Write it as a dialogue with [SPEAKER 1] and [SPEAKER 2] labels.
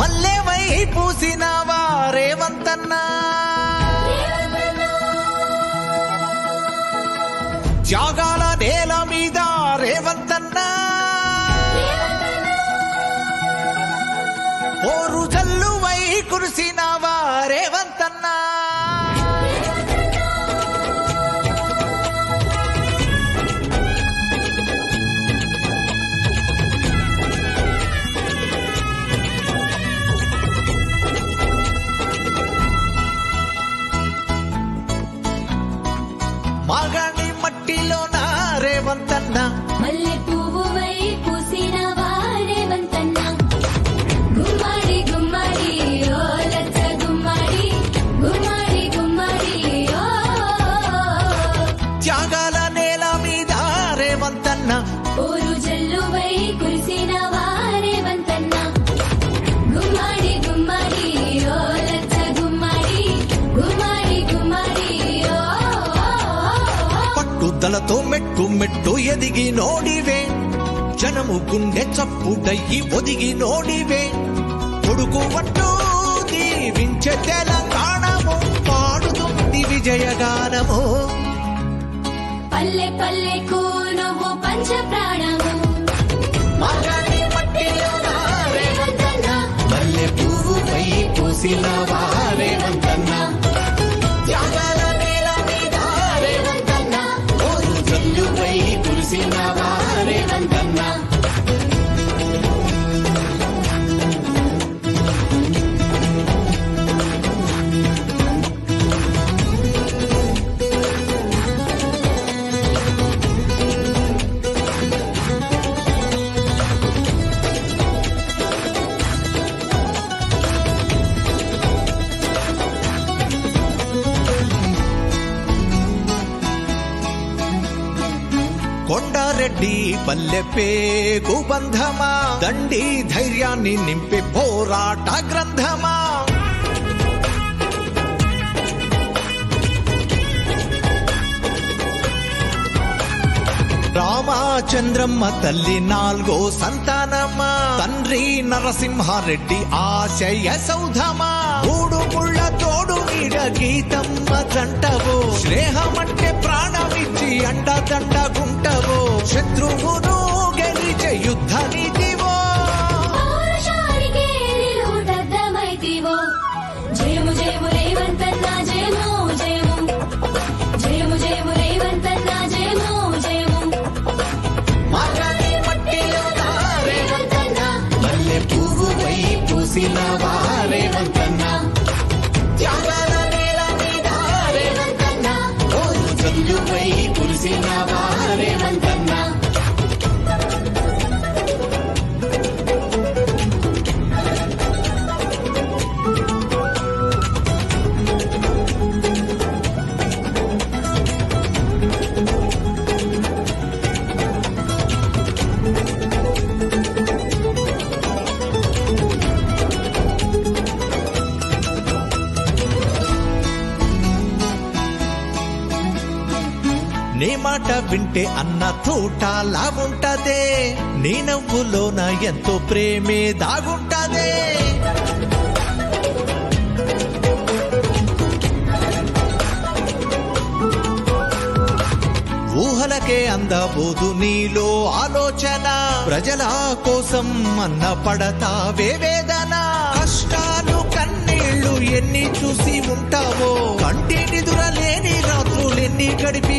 [SPEAKER 1] మల్లెవై పూసినావా రేవంతన్నా? త్యాగాల నేల మట్టిలోన రేవంతన్నా.
[SPEAKER 2] మల్లె
[SPEAKER 1] పట్టుదలతో మెట్టు మెట్టు ఎదిగి నోడివే. జనము గుండె చప్పుడయ్యి ఒదిగి నోడివే. కొడుకు పట్టు దీవించే తెలంగాణము పాడుతుంది విజయగానము.
[SPEAKER 2] పల్లె పల్లెకు నువ్వు పంచ ప్రాణము
[SPEAKER 1] మల్లె పువ్వుపై రెడ్డి పల్లె పేగు బంధమా? దండి ధైర్యాన్ని నింపి పోరాట గ్రంథమా? రామచంద్రమ్మ తల్లి నాలుగో సంతానమా? తండ్రి నరసింహారెడ్డి ఆశయ సౌధమా? మూడు ముళ్ళ తోడు నీడ గీతమ్మ జంటవో? స్నేహం ప్రాణమిచ్చి అండదండగుంటవో శత్రువును గెలిచే యుద్ధ నీతివో
[SPEAKER 2] జయము జయము రేవంతన్న జయము జయము. జయము జయము రేవంతన్న జయము జయము.
[SPEAKER 1] మగని మట్టిలోన
[SPEAKER 2] రేవంతన్న
[SPEAKER 1] మల్లె పువ్వుపై పూసిన రేవంతన్న త్యాగాల నేల మీద
[SPEAKER 2] రేవంతన్న
[SPEAKER 1] ఓరు జల్లుపై కురిసిన రేవంతన్న నీ మాట వింటే అన్న తోటలా ఉంటదే నీ నవ్వులోన ఎంతో ప్రేమే దాగుంటదే. ఊహలకే అందబోదు నీలో ఆలోచన. ప్రజల కోసం అన్న పడతావే వేదన కష్టాలు కన్నీళ్ళు ఎన్ని చూసి ఉంటావో. కంటి నిదురలేని రాత్రులెన్ని రాత్రులు ఎన్ని గడిపి